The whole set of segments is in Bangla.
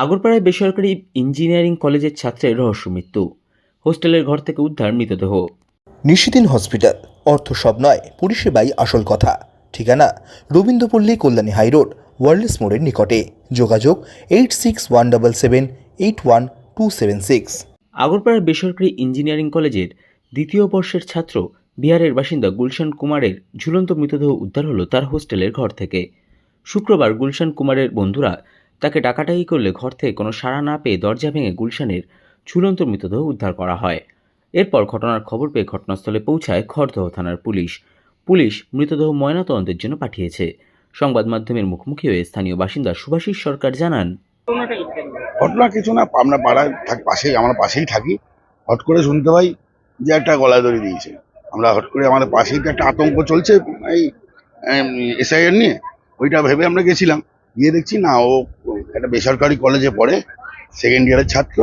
আগরপাড়ায় বেসরকারি ইঞ্জিনিয়ারিং কলেজের ছাত্রের রহস্য মৃত্যু। হোস্টেলের ঘর থেকে উদ্ধার মৃতদেহ। নিশিদিন হসপিটাল। অর্থ সব নয় পরিষেবাই আসল কথা। ঠিকানা রবীন্দ্রপল্লী কল্যাণী হাইরোড ওয়ার্ল্ডস মোড়ের নিকটে। যোগাযোগ eight six one double seven eight one two seven six. আগরপাড়ার বেসরকারি ইঞ্জিনিয়ারিং কলেজের দ্বিতীয় বর্ষের ছাত্র বিহারের বাসিন্দা গুলশান কুমারের ঝুলন্ত মৃতদেহ উদ্ধার হলো তার হোস্টেলের ঘর থেকে। শুক্রবার গুলশান কুমারের বন্ধুরা তাকে ডাকাডাকি করলে ঘর থেকে কোনো সাড়া না পেয়ে দরজা ভেঙে গুলশানের ঝুলন্ত মৃতদেহ উদ্ধার করা হয়। এরপর ঘটনার খবর পেয়ে ঘটনাস্থলে পৌঁছায় খড়দহ থানার পুলিশ। পুলিশ মৃতদেহ ময়নাতদন্তের জন্য পাঠিয়েছে। সংবাদ মাধ্যমের মুখোমুখি হয়ে স্থানীয় বাসিন্দা সুভাষিস সরকার জানান, ঘটনা কিছু না, আমরা পাড়ায় পাশেই, আমরা পাশেই থাকি। হট করে শুনতে পাই যে একটা গলা দড়ি দিয়েছে। আমরা হট করে আমাদের পাশেই তো একটা আতঙ্ক চলছে এই, এসআইআর নিয়ে। ওইটা ভেবে আমরা গেছিলাম। গিয়ে দেখছি না, ও একটা বেসরকারি কলেজে পড়ে সেকেন্ড ইয়ারের ছাত্র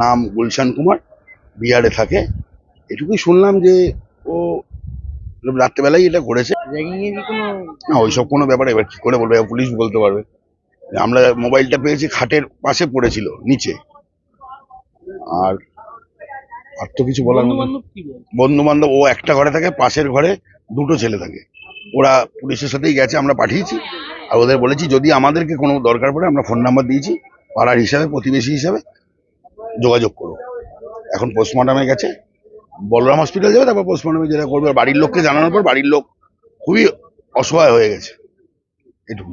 নাম গুলশান কুমার বিহারে থাকে। এটুকুই শুনলাম যে ও রাত্রেবেলাই এটা করেছে। না ওইসব কোনো ব্যাপারে এবার কি করে বলবে পুলিশ বলতে পারবে। আমরা মোবাইলটা পেয়েছি খাটের পাশে পড়েছিল নিচে। আর আর তো কিছু বলার বন্ধু বান্ধব ও একটা ঘরে থাকে পাশের ঘরে দুটো ছেলে থাকে। ওরা পুলিশের সাথেই গেছে আমরা পাঠিয়েছি। আর ওদের বলেছি, যদি আমাদেরকে কোনো দরকার পড়ে, আমরা ফোন নাম্বার দিয়েছি, পাড়ার হিসাবে, প্রতিবেশী হিসাবে যোগাযোগ করো। এখন পোস্টমর্টমে গেছে, বলরাম হসপিটাল যাবে, তারপর পোস্টমর্টমে যেটা করবে বাড়ির লোককে জানানোর পর বাড়ির লোক খুবই অসহায় হয়ে গেছে। এটুকু